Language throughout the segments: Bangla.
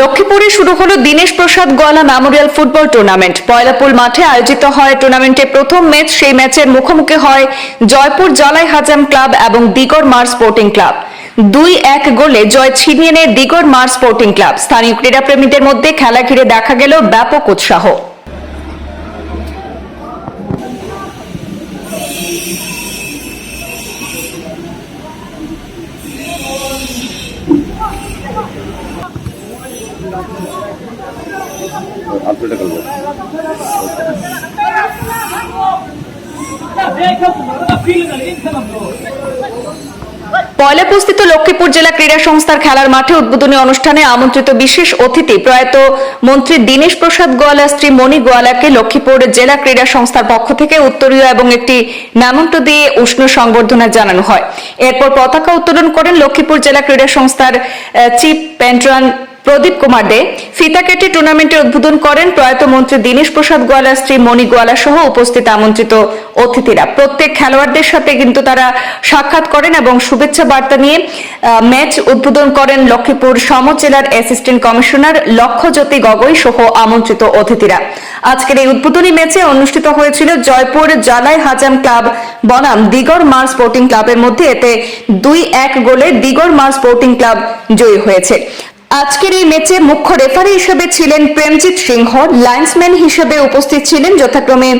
লক্ষ্মীপুরে শুরু হলো Dinesh Prasad Goala memorial football tournament. Poilapul মাঠে আয়োজিত হয় টুর্নামেন্টে প্রথম ম্যাচ। সেই ম্যাচের মুখোমুখি হয় জয়পুর জলাই হাজাম ক্লাব এবং দিগর মার স্পোর্টিং ক্লাব। দুই এক গোলে জয় ছিনিয়ে নেয় দিগর মার স্পোর্টিং ক্লাব। স্থানীয় ক্রীড়াপ্রেমীদের মধ্যে খেলা ঘিরে দেখা গেল ব্যাপক উৎসাহ। খেলব পয়লাপুস্তিত লক্ষ্মীপুর জেলা ক্রীড়া সংস্থার খেলার মাঠে উদ্বোধনী অনুষ্ঠানে আমন্ত্রিত বিশেষ অতিথি প্রয়াত মন্ত্রী দীনেশ প্রসাদ গোয়ালা, স্ত্রী মণি গোয়ালাকে লক্ষ্মীপুর জেলা ক্রীড়া সংস্থার পক্ষ থেকে উত্তরীয় এবং একটি নামন্ত দিয়ে উষ্ণ সংবর্ধনা জানানো হয়। এরপর পতাকা উত্তোলন করেন লক্ষ্মীপুর জেলা ক্রীড়া সংস্থার চিফ পেন্ট্রান প্রদীপ কুমার দে। ফিতা কেটে টুর্নামেন্টের উদ্বোধন করেন প্রয়াত মন্ত্রী দীনেশ প্রসাদ গোয়ালা স্ত্রী মণি গোয়ালা সহ উপস্থিত আমন্ত্রিত অতিথিরা। প্রত্যেক খেলোয়াড়দের সাথে কিন্তু তারা সাক্ষাৎ করেন এবং শুভেচ্ছা বার্তা নিয়ে ম্যাচ উদ্বোধন করেন লক্ষ্মীপুর সম জেলার অ্যাসিস্ট্যান্ট কমিশনার লক্ষ্যজ্যোতি গগৈ সহ আমন্ত্রিত অতিথিরা। আজকের এই উদ্বোধনী ম্যাচে অনুষ্ঠিত হয়েছিল জয়পুর জালাই হাজাম ক্লাব বনাম। দিগর মার স্পোর্টিং ক্লাবের মধ্যে এতে দুই এক গোলে দিগর মার স্পোর্টিং ক্লাব জয়ী হয়েছে। আজকের এই ম্যাচে মুখ্য রেফারি হিসেবে ছিলেন প্রেমজিৎ সিংহ, লাইন্সম্যান হিসেবে উপস্থিত ছিলেন যথাক্রমে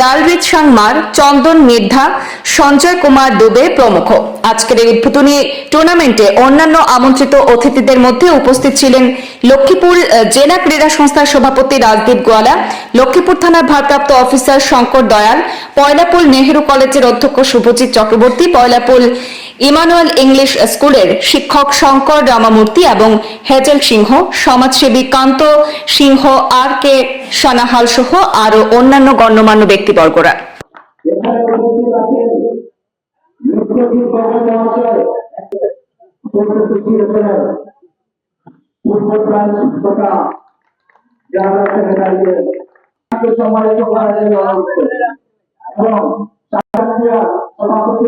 লালরিত সাংমার, চন্দন মির্ধা, সঞ্জয় কুমার দুবে প্রমুখ। আজকের এই উদ্বোধনী টুর্নামেন্টে অন্যান্য আমন্ত্রিত অতিথিদের মধ্যে উপস্থিত ছিলেন লক্ষ্মীপুর জেলা ক্রীড়া সংস্থার সভাপতি রাজদীপ গোয়ালা, লক্ষ্মীপুর থানার ভারপ্রাপ্ত অফিসার শঙ্কর দয়াল পয়লাপুল নেহেরু কলেজের অধ্যক্ষ শুভজিৎ চক্রবর্তী পয়লাপুল ইমানুয়েল ইংলিশ স্কুলের শিক্ষক শঙ্কর রামামূর্তি এবং হেজেল সিংহ, সমাজসেবী কান্ত সিংহ, আর কে সানাহাল সহ আরও অন্যান্য গণ্যমান্য ব্যক্তিবর্গরা।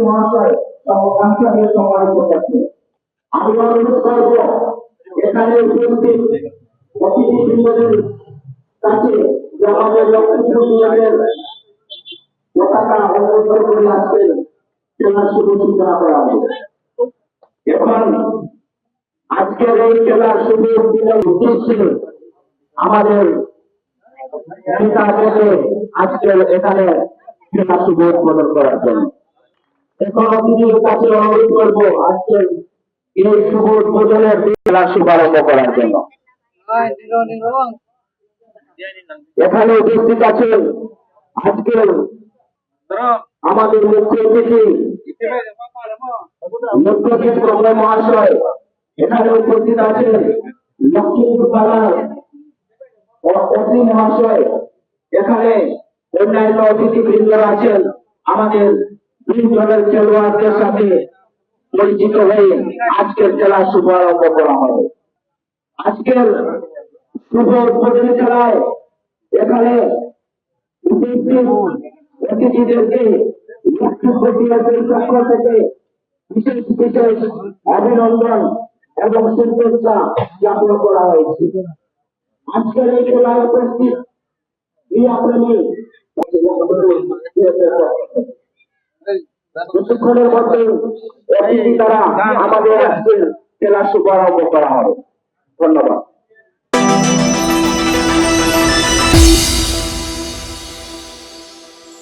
মহাশয় সংসদীয় সম্মানিত করছেন আমি অনুরোধ করব এখানে উপস্থিত অতিথিবৃন্দদের কাছে আমাদের লক্ষ্মীপুর বিভাগের পতাকা অবতরণ করে আসছেন, খেলার শুভ সূচনা করা হবে এখন আজকের এই খেলার শুভ উদ্দেশ্যে আমাদের আজকের এখানে খেলা শুভ করার জন্য। এখন কাছে এখানে উপস্থিত আছেন আজকের আমাদের মুখ্য অতিথি মুখ্যমন্ত্রী প্রণয় মহাশয়। এখানে উপস্থিত আছেন মহাশয়। এখানে অন্যান্য অতিথিবৃন্দ আছেন আমাদের দলের খেলোয়াড়দের সাথে পরিচিত হয়ে আজকের খেলা শুভারম্ভ করা হবে। আজকের শুভ উদ্বোধনী খেলায় এখানে অতিথিদেরকে পক্ষ থেকে বিশেষ বিশেষ অভিনন্দন এবং শুভেচ্ছা জ্ঞাপন করা হয়েছে। আজকের এই খেলায় উপস্থিত ক্রীড়াপ্রেমী কিছুক্ষণের মধ্যে অতিথি দ্বারা আমাদের করা হবে। ধন্যবাদ।